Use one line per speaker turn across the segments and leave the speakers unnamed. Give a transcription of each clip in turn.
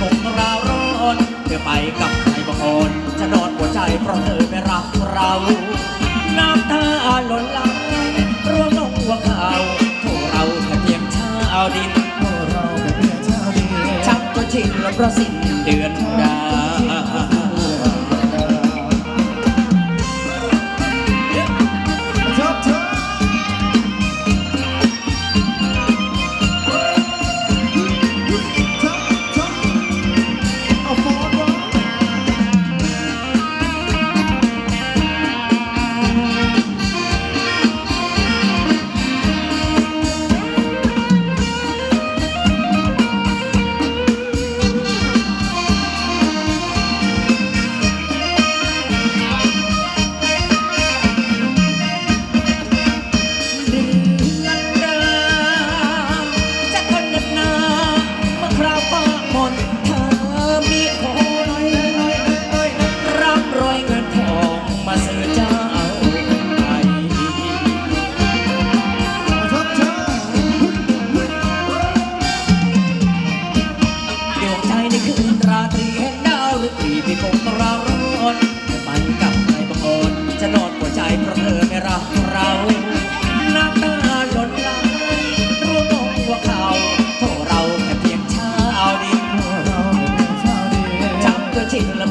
คงราร้อนเธอไปกับใครบางคนจะนอนหัวใจเพราะเธอไม่รักเรา น้ำตาหล่นไหลร่วงลงหัวเขาโทเราแค่เพียงชาวดิน
พวกเราแค่เพียงชาวดิน
ชักจะชินแล้วประสิท
ธ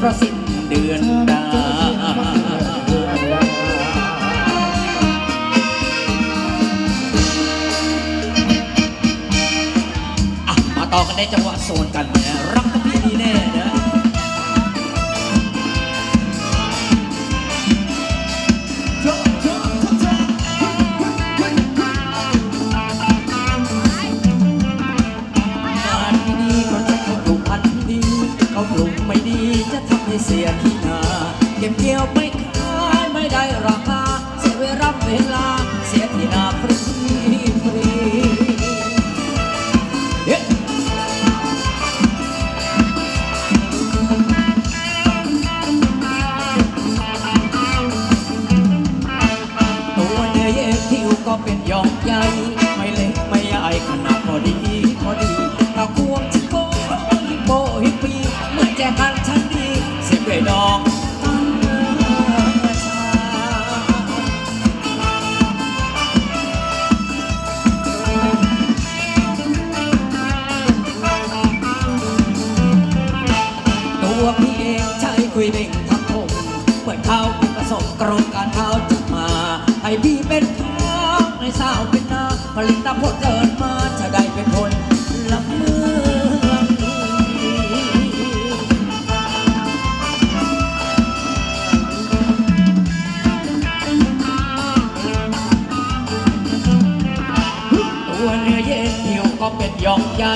เพราะสิ้นเดือนดาอะมาต่อกันในจังหวะโซนกัน เขาปลูกไม่ดีจะทำให้เสียที่นาเก็บเกี่ยวไม่ขายไม่ได้ราคาเสียเวลาเวลาเสียที่นาฟรีฟรีตัวเนื้อเย็บผิวก็เป็นหยองใหญ่ คุยเบ่งทำผมเหมือนเขาเป็นประสบกรมการเขาจะมาให้พี่เป็นท้องให้สาวเป็นนาผลิตผลเกิดมาจะได้เป็นคนละเมืองตัวเนื้อเย็นผิวก็เป็นยองใหญ่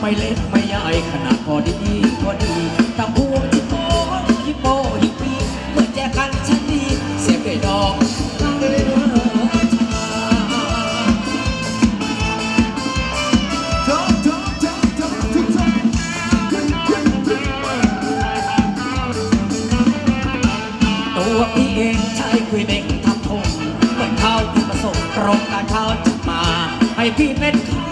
ไม่เล็กไม่ใหญ่ขนาดพอดีพอดี ที่เป็นข้า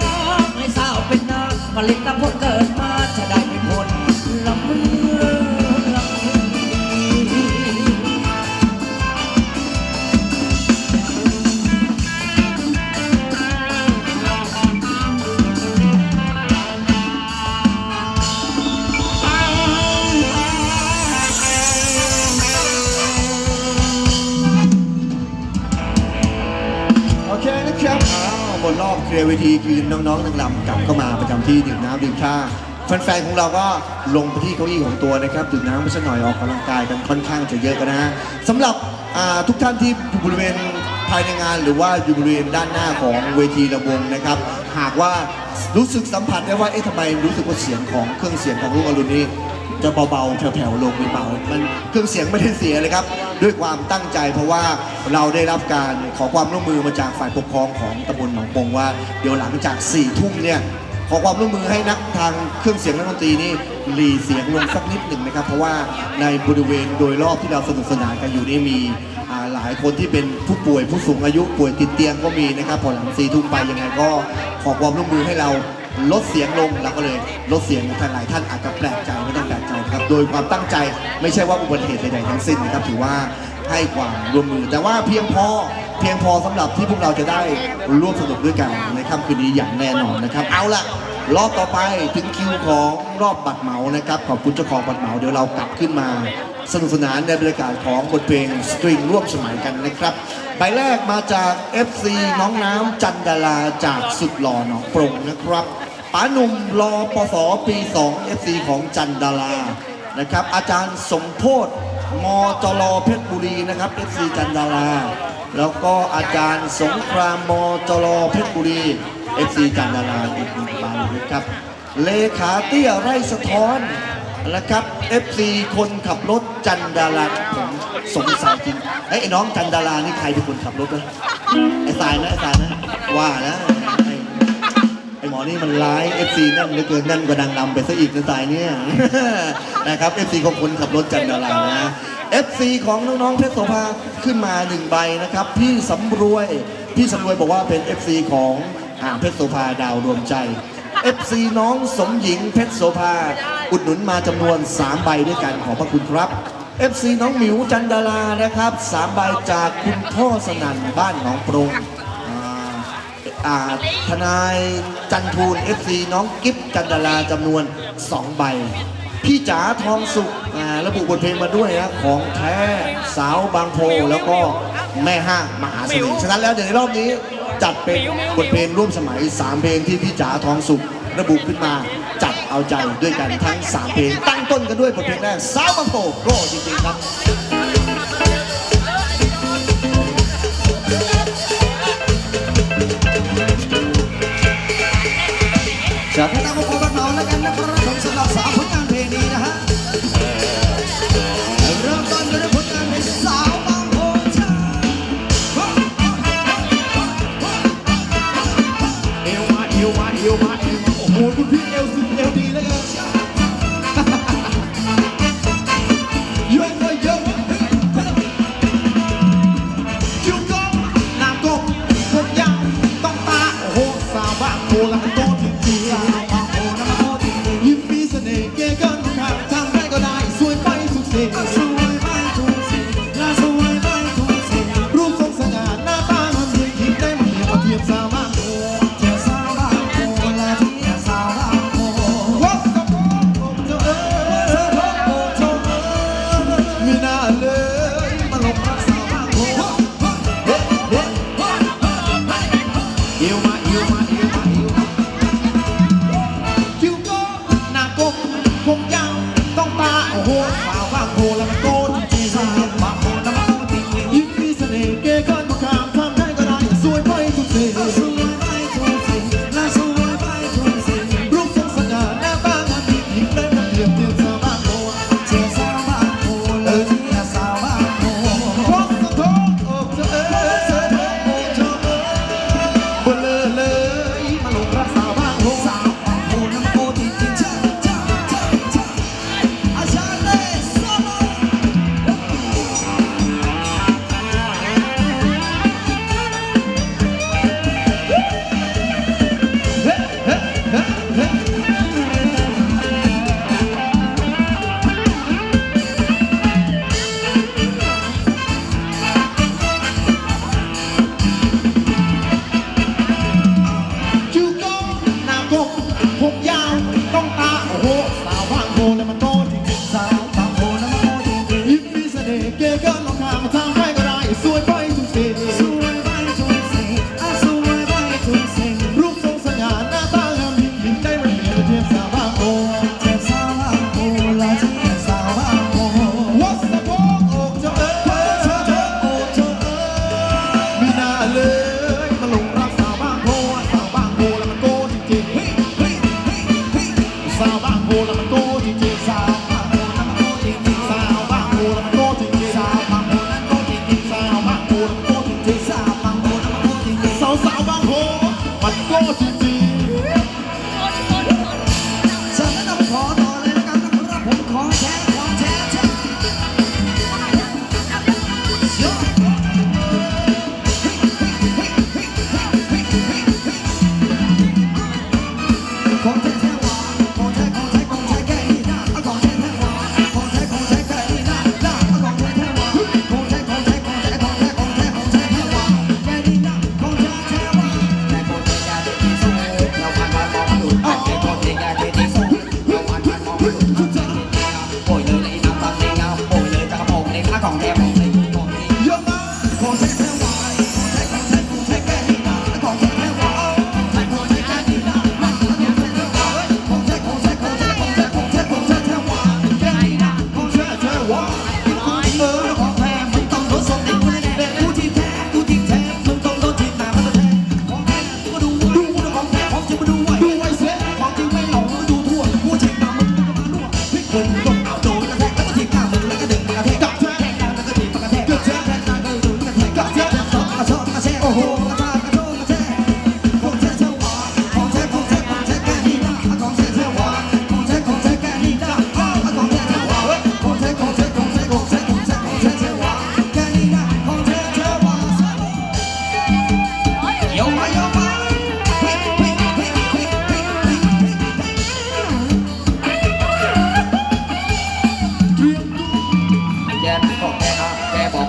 รอเคลียร์เวทีคือน้องๆนางรำกลับเข้ามาประจำที่ดื่มน้ำดื่มชาแฟนๆของเราก็ลงไปที่เก้าอี้ของตัวนะครับดื่มน้ำไปสักหน่อยออกกำลังกายกันค่อนข้างจะเยอะกันนะฮะสำหรับทุกท่านที่อยู่บริเวณภายในงานหรือว่าอยู่บริเวณด้านหน้าของเวทีระวงนะครับ หากว่ารู้สึกสัมผัสได้ว่าเอ๊ะทำไมรู้สึกว่าเสียงของเครื่องเสียงของลูกอรุณนี่จะเบาๆแผ่วๆลงไปเบามันเครื่องเสียงไม่ได้เสียเลยครับ ด้วยความตั้งใจเพราะว่าเราได้รับการขอความร่วมมือมาจากฝ่ายปกครองของตำบลหนองปงว่าเดี๋ยวหลังจาก4ี่ทุ่มเนี่ยขอความร่วมมือให้นักทางเครื่องเสียงนักดนตรีนี่หลีเสียงลงสักนิดหนึ่งนะครับ เพราะว่าในบริเวณโดยรอบที่เราสนุกสนานกันอยู่นี่มีหลายคนที่เป็นผู้ป่วยผู้สูงอายุป่วยติดเตียงก็มีนะครับพอหลังสี่ทุ่มไปยังไงก็ขอความร่วมมือให้เราลดเสียงลงเราก็เลยลดเสียงท่านหลายท่านอาจจะแปลกใจไม่ต้องแปลก นะครับโดยความตั้งใจไม่ใช่ว่าอุบัติเหตุใดๆทั้งสิ้นนะครับถือว่าให้ความร่วมมือ แต่ว่าเพียงพอเพียงพอสำหรับที่พวกเราจะได้ร่วมสนุกด้วยกันในค่ำคืนนี้อย่างแน่นอนนะครับ เอาล่ะรอบต่อไปถึงคิวของรอบบัตรเหมานะครับขอบคุณเจ้าของบัตรเหมาเดี๋ยวเรากลับขึ้นมาสนุกสนานในบรรยากาศของบทเพลงสตริงร่วมสมัยกันนะครับใบแรกมาจาก FC น้องน้ำจันดาราจากสุดหล่อหนองปรงนะครับ ป๋าหนุ่มรอปศปี2 FC ของจันดารานะครับ อาจารย์สมโพธมจรเพชรบุรีนะครับ FC จันดาราแล้วก็อาจารย์สงครามมจรเพชรบุรี FC จันดาราอีกหนึ่งใบนนะครับ เลขาเตี้ยไร่สะท้อนนะครับ FC คนขับรถจันดาราผมสงสัยจริงเอ้ไอ้น้องจันดารานี่ใครเป็นคนขับรถนะไอ้สายนะไอ้สายนะว่านะ อ้ไอ้หมอนี่มันร้าย FC นั่นเหลือเกินนั่นกว่าดังลำไปซะอีกนะสายเนี่ยนะครับ FC ของคนขับรถจันดารานะ FC ของน้องๆเพชรโสภาขึ้นมาหนึ่งใบนะครับพี่สำรวยพี่สำรวยบอกว่าเป็น FC ของอ่าเพชรโสภาดาวรวมใจ FC น้องสมหญิงเพชรโสภาอุดหนุนมาจำนวน 3 ใบด้วยกันขอบพระคุณครับ FC น้องหมิวจันดารานะครับ3ใบจากคุณพ่อสนั่นบ้านหนองปรงอ่าอ่าทนาย จันทูล FC น้องกิฟจันดาราจำนวน 2 ใบ พี่จ๋าทองสุขระบุบทเพลงมาด้วยนะของแท้สาวบางโพแล้วก็แม่ห้างมหาเสน่ห์ฉะนั้นแล้วเดี๋ยวในรอบนี้จัดเป็นบทเพลงร่วมสมัย 3 เพลงที่พี่จ๋าทองสุขระบุขึ้นมาจัดเอาใจด้วยกันทั้ง 3 เพลงตั้งต้นกันด้วยบทเพลงแรกสาวบางโพโก้จริงๆครับ
จากให้ตามพวกเราเอาแล้วกันนะครับผมสำหรับสามผลงานเพลงนี้นะฮะเริ่มต้
นด้ว
ย
ผลงานเพลงสาวบางโพชาเอวมาเอวมา
เอ
วมาเอว
มา
โอ้โหคุณพี่เอวสุด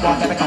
Fuck,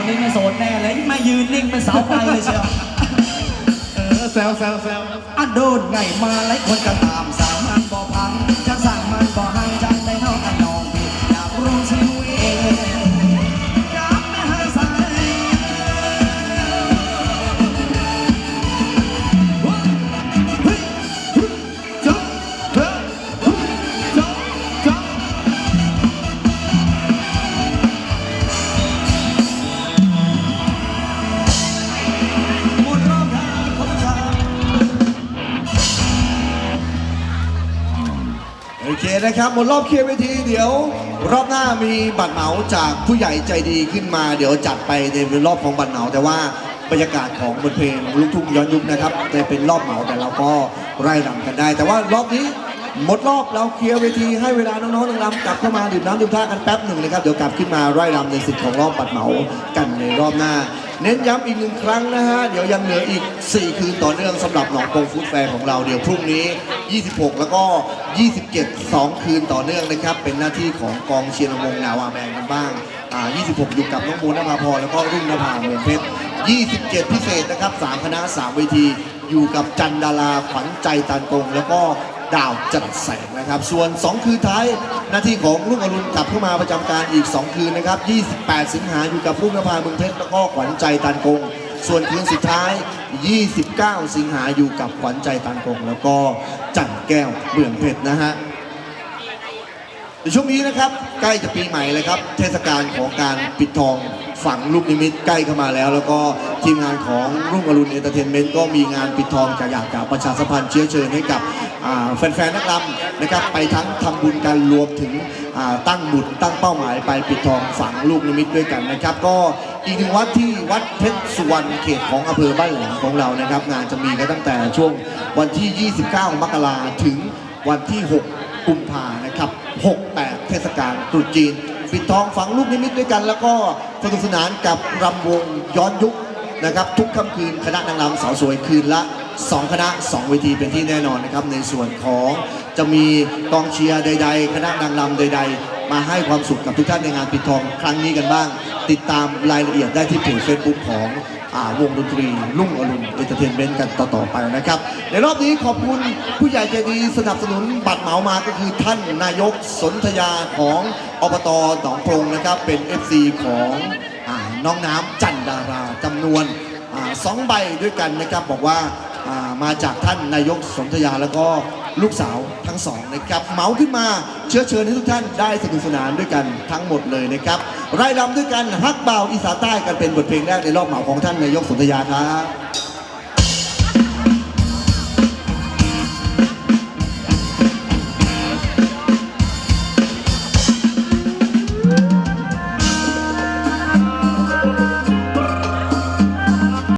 คนนี้ไม่โสดแน่เลยไม่ยืนนิ่งเป็นเสาไฟเลยเชียว
เออแซวแซวแซว
อะโดนไงมาหลายคนก็ตา นะ
ครับหมดรอบเคลียร์เวทีเดี๋ยว รอบหน้ามีบัตรเหมาจากผู้ใหญ่ใจดีขึ้นมา เดี๋ยวจัดไปในรอบของบัตรเหมาแต่ว่าบรรยากาศของบทเพลงลูกทุ่งย้อนยุคนะครับจะเป็นรอบเหมาแต่เราก็ไร่รำกันได้ แต่ว่ารอบนี้ หมดรอบเราเคลียร์เวทีให้เวลาน้องๆนางรำกลับเข้ามาดื่มน้ำดื่มท่ากันแป๊บหนึ่งนะครับเดี๋ยวกลับขึ้นมาไร่รำในสิทธิ์ของรอบบัตรเหมากันในรอบหน้า เน้นย้ำอีกหนึ่งครั้งนะฮะเดี๋ยวยังเหลืออีก 4 คืนต่อเนื่องสำหรับหนองโปงฟู้ดแฟร์ของเราเดี๋ยวพรุ่งนี้ 26 แล้วก็ 27 2 คืนต่อเนื่องนะครับเป็นหน้าที่ของกองเชียร์ลำวงนาวาแมนกันบ้างอ่า26 อยู่กับน้องมูนนภาพรแล้วก็รุ่งนภาเมืองเพชร27 พิเศษนะครับ3คณะ3เวทีอยู่กับจันดาราขวัญใจตันกงแล้วก็ ดาวจัดแสงนะครับ ส่วน 2 คืนท้ายหน้าที่ของรุ่งอรุณกลับเข้ามาประจำการอีก 2 คืนนะครับ 28 สิงหาอยู่กับรุ่งนภาเมืองเพชรแล้วก็ขวัญใจตันกง ส่วนคืนสุดท้าย 29 สิงหาอยู่กับขวัญใจตันกง แล้วก็จันแก้วเมืองเพชรนะฮะในช่วงนี้นะครับใกล้จะปีใหม่เลยครับ เทศกาลของการปิดทอง ฝังลูกนิมิตใกล้เข้ามาแล้ว แล้วก็ทีมงานของรุ่งอรุณเอนเตอร์เทนเมนต์ก็มีงานปิดทองจะอยากจะประชาสัมพันธ์เชื้อเชิญให้กับแฟนๆนักรำนะครับไปทั้งทำบุญกันรวมถึงตั้งบุญตั้งเป้าหมายไปปิดทองฝังลูกนิมิตด้วยกันนะครับ ก็อีกหนึ่งวัดที่วัดเพชรสุวรรณเขตของอำเภอบ้านแหลมของเรานะครับ งานจะมีกันตั้งแต่ช่วงวันที่ 29 มกราถึงวันที่ 6 กุมภานะครับ 68 เทศกาลตรุษจีน ปิดทองฝังลูกนิมิตด้วยกัน แล้วก็สนุกสนานกับรำวงย้อนยุคนะครับ ทุกค่ำคืนคณะนางรำสาวสวยคืนละ 2 คณะ 2 เวทีเป็นที่แน่นอนนะครับ ในส่วนของจะมีกองเชียร์ใด ๆ คณะนางรำใด ๆ มาให้ความสุขกับทุกท่านในงานปิดทองครั้งนี้กันบ้าง ติดตามรายละเอียดได้ที่เพจเฟซบุ๊กของ วงดนตรีลุ่งอรุณเอเตอร์เทนเมนต์กันต่อๆไปนะครับ ในรอบนี้ขอบคุณผู้ใหญ่ใจดีสนับสนุนบัตรเหมามาก็คือท่านนายกสนธยาของอบตหนองโพรงนะครับ เป็น FC ของอน้องน้ำจันดาราจำนวนอสองใบด้วยกันนะครับบอกว่ามาจากท่านนายกสนธยาแล้วก็ ลูกสาวทั้งสองนะครับเหมาขึ้นมาเชื้อเชิญให้ทุกท่านได้สนุกสนานด้วยกันทั้งหมดเลยนะครับไร่ลำด้วยกันฮักเบาอีสานใต้กันเป็นบทเพลงแรกในรอบเหมาของท่านนายกสุนทยาครับ